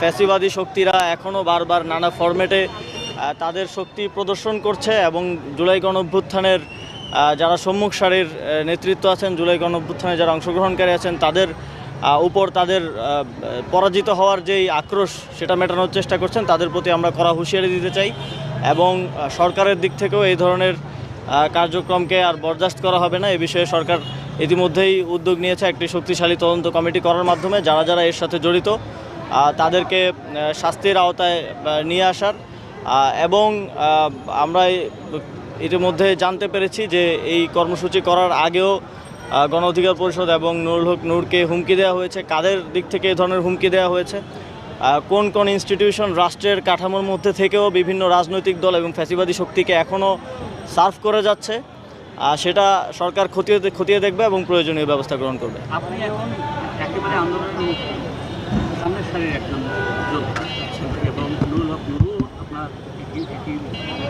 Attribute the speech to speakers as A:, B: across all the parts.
A: ফ্যাসিবাদী শক্তিরা এখনও বারবার নানা ফরম্যাটে তাদের শক্তি প্রদর্শন করছে এবং জুলাই গণ অভ্যুত্থানের যারা সম্মুখ সারির নেতৃত্ব আছেন, জুলাই গণ অভ্যুত্থানে যারা অংশগ্রহণকারী আছেন, তাদের উপর তাদের পরাজিত হওয়ার যেই আক্রোশ সেটা মেটানোর চেষ্টা করছেন, তাদের প্রতি আমরা কড়া হুঁশিয়ারি দিতে চাই এবং সরকারের দিক থেকেও এই ধরনের কার্যক্রমকে আর বরদাস্ত করা হবে না। এ বিষয়ে সরকার ইতিমধ্যেই উদ্যোগ নিয়েছে একটি শক্তিশালী তদন্ত কমিটি করার মাধ্যমে, যারা যারা এর সাথে জড়িত তাদেরকে শাস্তির আওতায় নিয়ে আসার। এবং আমরা ইতিমধ্যে জানতে পেরেছি যে এই কর্মসূচি করার আগেও গণ অধিকার পরিষদ এবং নুরুল হক নূরকে হুমকি দেওয়া হয়েছে। কাদের দিক থেকে এই ধরনের হুমকি দেওয়া হয়েছে? কোন কোন ইনস্টিটিউশন রাষ্ট্রের কাঠামোর মধ্যে থেকেও বিভিন্ন রাজনৈতিক দল এবং ফ্যাসিবাদী শক্তিকে এখনও সার্ভ করে যাচ্ছে সেটা সরকার খতিয়ে খতিয়ে দেখবে এবং প্রয়োজনীয় ব্যবস্থা গ্রহণ করবে।
B: সামনের এক নম্বর এবং নুরুল হক নুরু আপনার একটি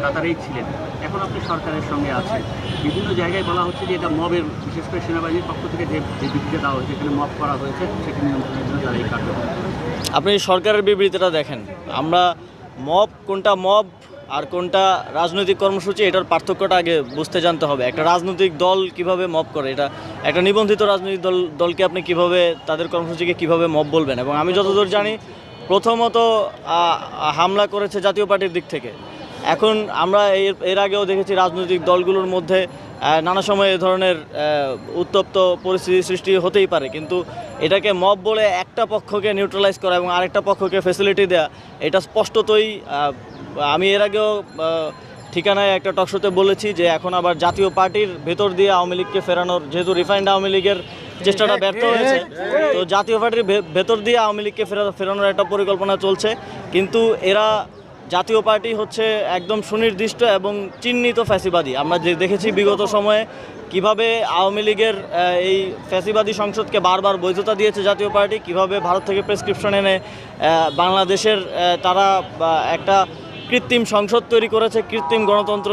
B: কাতারেই ছিলেন। এখন আপনি সরকারের সঙ্গে আছেন। বিভিন্ন জায়গায় বলা হচ্ছে যে এটা মবের, বিশেষ করে সেনাবাহিনীর পক্ষ থেকে যে যে বিবৃতি দেওয়া হয়েছে, এখানে মব করা হয়েছে, সেটি নিয়ন্ত্রণের জন্য তারা এই
A: আপনি সরকারের বিবৃতিটা দেখেন। আমরা মব, কোনটা মব আর কোনটা রাজনৈতিক কর্মসূচি, এটার পার্থক্যটা আগে বুঝতে জানতে হবে। একটা রাজনৈতিক দল কীভাবে মব করে, এটা একটা নিবন্ধিত রাজনৈতিক দল, দলকে আপনি কীভাবে, তাদের কর্মসূচিকে কীভাবে মব বলবেন? এবং আমি যতদূর জানি, প্রথমত হামলা করেছে জাতীয় পার্টির দিক থেকে। এখন আমরা এর এর আগেও দেখেছি রাজনৈতিক দলগুলোর মধ্যে নানা সময় এ ধরনের উত্তপ্ত পরিস্থিতি সৃষ্টি হতেই পারে। কিন্তু এটাকে মব বলে একটা পক্ষকে নিউট্রালাইজ করা এবং আরেকটা পক্ষকে ফেসিলিটি দেওয়া এটা স্পষ্টতই আমি এর আগেও ঠিকানায় একটা টকশোতে বলেছি যে এখন আবার জাতীয় পার্টির ভেতর দিয়ে আওয়ামী লীগকে ফেরানোর যেহেতু রিফাইন্ড আওয়ামী লীগের চেষ্টাটা ব্যর্থ হয়েছে তো জাতীয় পার্টির ভেতর দিয়ে আওয়ামী লীগকে ফেরা ফেরানোর একটা পরিকল্পনা চলছে। কিন্তু এরা জাতীয় পার্টি হচ্ছে একদম সুনির্দিষ্ট এবং চিহ্নিত ফ্যাসিবাদী। আমরা যে দেখেছি বিগত সময়ে কীভাবে আওয়ামী লীগের এই ফ্যাসিবাদী সংসদকে বারবার বৈধতা দিয়েছে জাতীয় পার্টি, কীভাবে ভারত থেকে প্রেসক্রিপশন এনে বাংলাদেশের তারা একটা কৃত্রিম সংসদ তৈরি করেছে, কৃত্রিম গণতন্ত্র